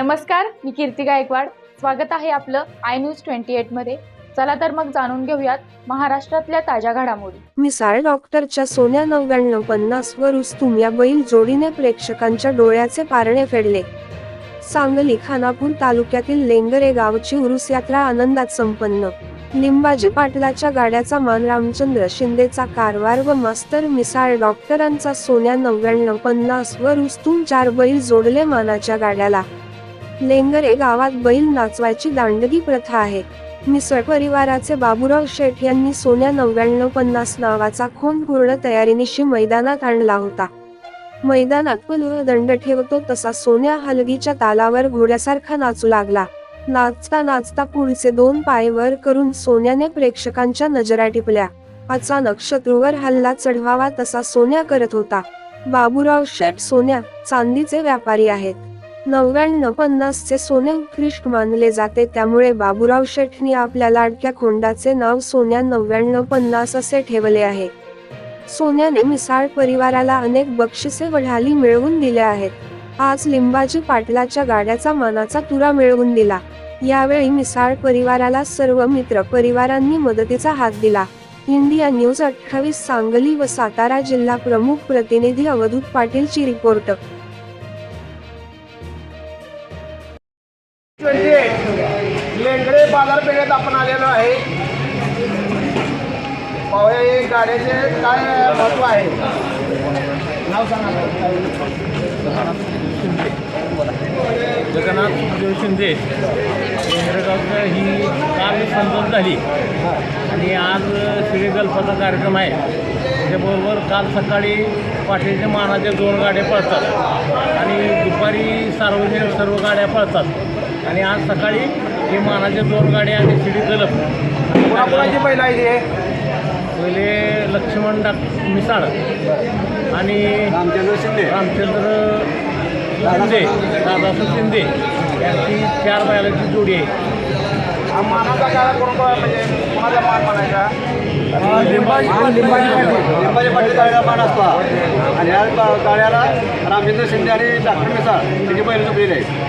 नमस्कार मी कीर्ती गायकवाड. स्वागत आहे आपलं आय न्यूज ट्वेंटी एटमध्ये चला तर मग जाणून घेऊयात महाराष्ट्रातल्या ताज्या घडामोडी. मिसाळ डॉक्टरच्या सोन्या नव्याण्णव पन्नास वर उस्तुम या बैल जोडीने प्रेक्षकांच्या डोळ्याचे पारणे फेडले. सांगली खानापूर तालुक्यातील लेंगरे गावची उरुस यात्रा आनंदात संपन्न. लिंबाजी पाटलाच्या गाड्याचा मान रामचंद्र शिंदेचा कारवार व मास्तर मिसाळ डॉक्टरांचा सोन्या नव्याण्णव पन्नास व रुस्तुम चार बैल जोडले मानाच्या गाड्याला. लेंगरे गावात बैल नाचवायची दांडगी प्रथा आहे. मिसळ परिवाराचे बाबूराव शेठ यांनी सोन्या नव्याण्णव पन्नास नावाचा खून पूर्ण तयारीनिशी मैदानात आणला होता. मैदानात पलव दंड ठेवतो तसा सोन्या हलगीच्या तालावर घोड्यासारखा नाचू लागला. नाचता नाचता पुढचे दोन पाय वर करून सोन्याने प्रेक्षकांच्या नजरा टिपल्या. अचानक शत्रूवर हल्ला चढवावा तसा सोन्या करत होता. बाबूराव शेठ सोन्या चांदीचे व्यापारी आहेत. नव्याण्णव पन्नासचे सोने उत्कृष्ट मानले जाते. त्यामुळे बाबूराव शेठनी आपल्या लाडक्या खोंडाचे नाव सोन्या नव्याण्णव पन्नास असे ठेवले आहे. सोन्याने मिसाळ परिवाराला अनेक बक्षिसे वढाली मिळवून दिल्या आहेत. आज लिंबाजी पाटलाच्या गाड्याचा मानाचा तुरा मिळवून दिला. यावेळी मिसाळ परिवाराला सर्व मित्र परिवारांनी मदतीचा हात दिला. इंडिया न्यूज अठ्ठावीस सांगली व सातारा जिल्हा प्रमुख प्रतिनिधी अवधूत पाटीलची रिपोर्ट. एट बाजारपेठेत आपण आलेलो आहे. पाहूया हे गाड्याचे काय महत्त्व आहे. नाव सांगा. जगन्नाथ सुखदेव शिंदे. इंद्रगावचं ही काल संपत झाली. आणि आज श्रीगल्फाचा कार्यक्रम आहे. त्याच्याबरोबर काल सकाळी पाठीच्या मानाच्या दोन गाड्या पळतात. आणि दुपारी सार्वजनिक सर्व गाड्या पळतात. आणि आज सकाळी ही मानाच्या दोन गाड्या आणि शिडी गलप कोणाकोणाची पहिला आहे पहिले लक्ष्मण डाक मिसाळ आणि रामचंद्र शिंदे. रामचंद्र शिंदे. दादासाहेब शिंदे यांची चार बैलाची जोडी आहे. हा मानाचा कोण म्हणजे कोणाचा मान म्हणायचा लिंबाजी लिंबाजी पाटील. गाड्याला मान असतो आणि या गाड्याला रामचंद्र शिंदे आणि डॉक्टर मिसाळ. त्याची बैल झोपलेली आहे